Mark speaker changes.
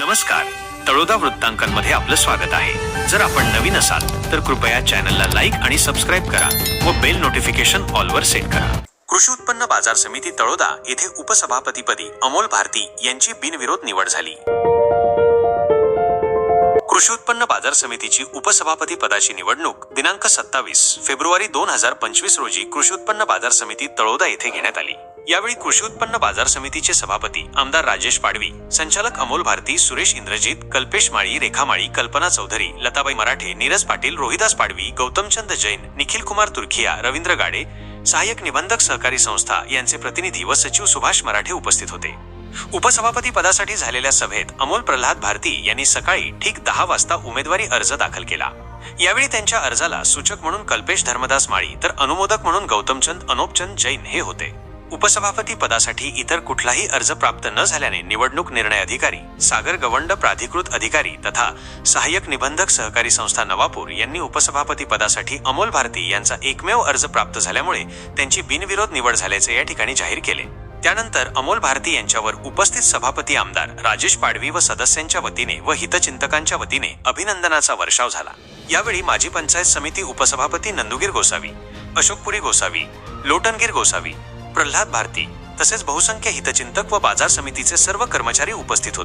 Speaker 1: नमस्कार. तळोदा वृत्तांकनमध्ये आपलं स्वागत आहे. जर आपण नवीन असाल तर कृपया चॅनलला लाईक आणि सबस्क्राईब करा व बेल नोटिफिकेशन ऑलवर सेट करा. कृषी उत्पन्न बाजार समिती तळोदा येथे उपसभापतीपदी अमोल भारती यांची बिनविरोध निवड झाली. कृषी उत्पन्न बाजार समितीची उपसभापती पदाची निवडणूक दिनांक सत्तावीस फेब्रुवारी दोन हजार पंचवीस रोजी कृषी उत्पन्न बाजार समिती तळोदा येथे घेण्यात आली. यावेळी कृषी उत्पन्न बाजार समितीचे सभापती आमदार राजेश पाडवी संचालक अमोल भारती सुरेश इंद्रजित कल्पेश माळी रेखा माळी कल्पना चौधरी लताबाई मराठे नीरज पाटील रोहिदास पाडवी गौतमचंद जैन निखिल कुमार तुर्खिया रवींद्र गाडे सहाय्यक निबंधक सहकारी संस्था यांचे प्रतिनिधी व सचिव सुभाष मराठे उपस्थित होते. उपसभापती पदासाठी झालेल्या सभेत अमोल प्रल्हाद भारती यांनी सकाळी ठीक दहा वाजता उमेदवारी अर्ज दाखल केला. यावेळी त्यांच्या अर्जाला सूचक म्हणून कल्पेश धर्मदास माळी तर अनुमोदक म्हणून गौतमचंद अनोपचंद जैन हे होते. उपसभापती पदासाठी इतर कुठलाही अर्ज प्राप्त न झाल्याने निवडणूक निर्णय अधिकारी सागर गवंड प्राधिकृत अधिकारी तथा सहाय्यक निबंधक सहकारी संस्था नवापूर यांनी उपसभापती पदासाठी अमोल भारती यांचा एकमेव अर्ज प्राप्त झाल्यामुळे त्यांची बिनविरोध निवड झाल्याचे या ठिकाणी जाहीर केले. त्यानंतर अमोल भारती यांच्यावर उपस्थित सभापती आमदार राजेश पाडवी व सदस्यांच्या वतीने व हितचिंतकांच्या वतीने अभिनंदनाचा वर्षाव झाला. यावेळी माजी पंचायत समिती उपसभापती नंदुगीर गोसावी अशोकपुरी गोसावी लोटनगीर गोसावी प्रल्हाद भारती तसेच बहुसंख्य हितचिंतक व बाजार समितीचे सर्व कर्मचारी उपस्थित होते.